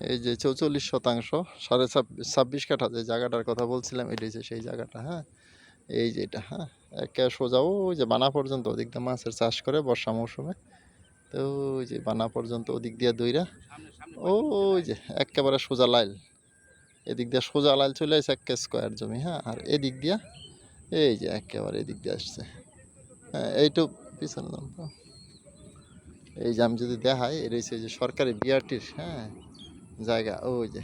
এই যে চৌচল্লিশ শতাংশ, সাড়ে ছাব্বিশ কাঠা যে জায়গাটার কথা বলছিলাম, এটি হচ্ছে সেই জায়গাটা হ্যাঁ? এই যে এটা হ্যাঁ? একে সোজা ওই যে বানা পর্যন্ত ওদিক দিয়ে মাছের চাষ করে বর্ষা মৌসুমে। তো ওই যে বানা পর্যন্ত ওদিক দিয়ে দইরা ওই যে একেবারে সোজা লাইল। এদিক দিয়ে সোজা লাইল চলে আসছে একে স্কোয়ার জমি হ্যাঁ? আর এদিক দিয়া, এই যে একেবারে এদিক দিয়ে আসছে। হ্যাঁ এইটু পিছনে। এই যে আমি যদি দেখাই হচ্ছে যে সরকারি বিআরটির হ্যাঁ? জায়গা, ওই যে,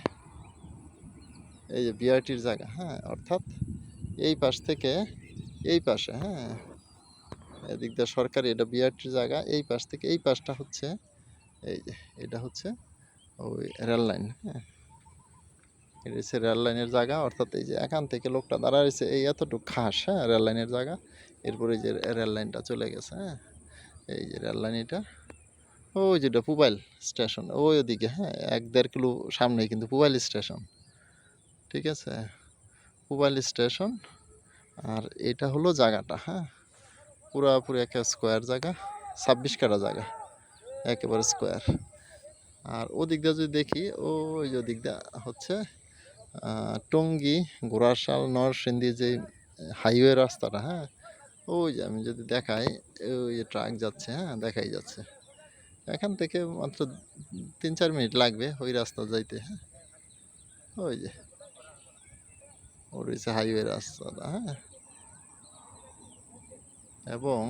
এই যে বিআরটির জায়গা হ্যাঁ অর্থাৎ এই পাশ থেকে এই পাশে হ্যাঁ এদিক দিয়ে সরকারি এটা বিআরটির জায়গা, এই পাশ থেকে এই পাশটা হচ্ছে, এই যে, এটা হচ্ছে ওই রেল লাইন হ্যাঁ এটা হচ্ছে রেল লাইনের জায়গা, অর্থাৎ এই যে এখান থেকে লোকটা দাঁড়াইছে এই এতটুকু খাস হ্যাঁ রেল লাইনের জায়গা, এরপরে যে রেল লাইনটা চলে গেছে হ্যাঁ এই যে রেল লাইন এটা ওই যেটা পুবাইল স্টেশন, ওই ওদিকে হ্যাঁ এক দেড় কিলো সামনেই কিন্তু পুবাইল স্টেশন, ঠিক আছে? পুবাইল স্টেশন, আর এটা হলো জায়গাটা হ্যাঁ? পুরাপুরি একটা স্কোয়ার জায়গা, ছাব্বিশ কাটা জায়গা, একেবারে স্কোয়ার। আর ওদিক দিয়ে যদি দেখি, ওই ওদিক দিয়ে হচ্ছে টঙ্গী, ঘোড়াশাল, নরসিংদী যে হাইওয়ে রাস্তাটা হ্যাঁ? ওই যে আমি যদি দেখাই, ওই ট্রাক যাচ্ছে হ্যাঁ দেখাই যাচ্ছে। এখান থেকে মাত্র তিন চার মিনিট লাগবে ওই রাস্তা যাইতে হ্যাঁ? ওই যে, ওর হাইওয়ে রাস্তাটা হ্যাঁ? এবং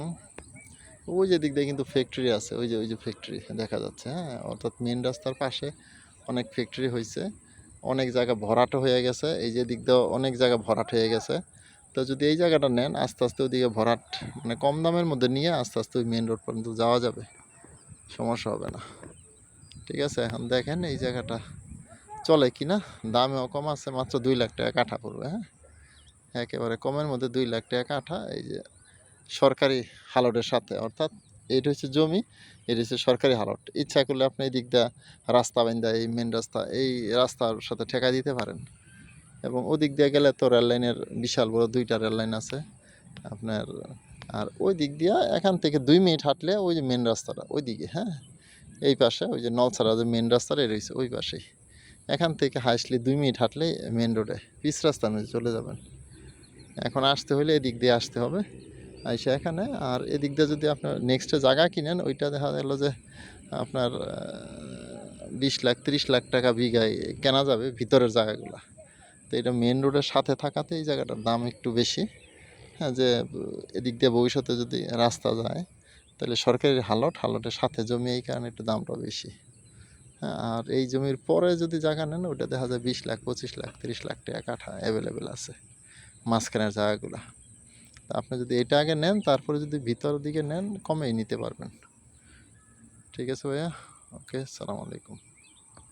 ওই যে দিক দিয়ে কিন্তু ফ্যাক্টরি আছে, ওই যে ওই যে ফ্যাক্টরি দেখা যাচ্ছে হ্যাঁ? অর্থাৎ মেন রাস্তার পাশে অনেক ফ্যাক্টরি হয়েছে অনেক জায়গা ভরাট হয়ে গেছে, এই যে দিক দিয়ে অনেক জায়গা ভরাট হয়ে গেছে। তো যদি এই জায়গাটা নেন, আস্তে আস্তে ওদিকে ভরাট মানে কম দামের মধ্যে নিয়ে আস্তে আস্তে ওই মেন রোড পর্যন্ত যাওয়া যাবে। সমস্যা হবে না। ঠিক আছে, এখন দেখেন এই জায়গাটা চলে কি না? দামেও কম আছে, মাত্র দুই লাখ টাকা কাঠা পড়বে হ্যাঁ? একেবারে কমের মধ্যে দুই লাখ টাকা কাঠা, এই যে সরকারি হালটের সাথে, অর্থাৎ এটা হচ্ছে জমি, এটা হচ্ছে সরকারি হালট। ইচ্ছা করলে আপনি এই দিক দিয়ে রাস্তা বাইন্দা এই মেন রাস্তা, এই রাস্তার সাথে ঠেকা দিতে পারেন। এবং ওদিক দিয়ে গেলে তো রেল লাইনের বিশাল বড় দুইটা রেল লাইন আছে। আপনার আর ওই দিক দিয়ে এখান থেকে দুই মিনিট হাঁটলে ওই যে মেন রাস্তাটা, ওই দিকে হ্যাঁ? এই পাশে, ওই যে নলছাড়া যে মেন রাস্তাটা রয়েছে ওই পাশেই। এখান থেকে হাসলে দুই মিনিট হাঁটলে মেন রোডে পিচ রাস্তা মধ্যে চলে যাবেন। এখন আসতে হলে এদিক দিয়ে আসতে হবে। আইসা এখানে, আর এদিক দিয়ে যদি আপনার নেক্সটে জায়গা কিনেন, ওইটা দেখা গেল যে আপনার বিশ লাখ, তিরিশ লাখ টাকা বিঘায় কেনা যাবে ভিতরের জায়গাগুলো। তো এটা মেন রোডের সাথে থাকাতে এই জায়গাটার দাম একটু বেশি। যে, এদিক দিয়ে ভবিষ্যতে যদি রাস্তা যায়, তাহলে সরকারি হালট হালটের সাথে জমি এই কারণে একটু দামটা বেশি। হ্যাঁ আর এই জমির পরে যদি জায়গা নেন, ওটা দেখা যায় বিশ লাখ, পঁচিশ লাখ, তিরিশ লাখ টাকা কাঠা অ্যাভেলেবেল আছে মাঝখানের জায়গাগুলো। আপনি যদি এটা আগে নেন, তারপরে যদি ভিতর দিকে নেন, কমেই নিতে পারবেন। ঠিক আছে ভাইয়া? ওকে, সালাম আলাইকুম।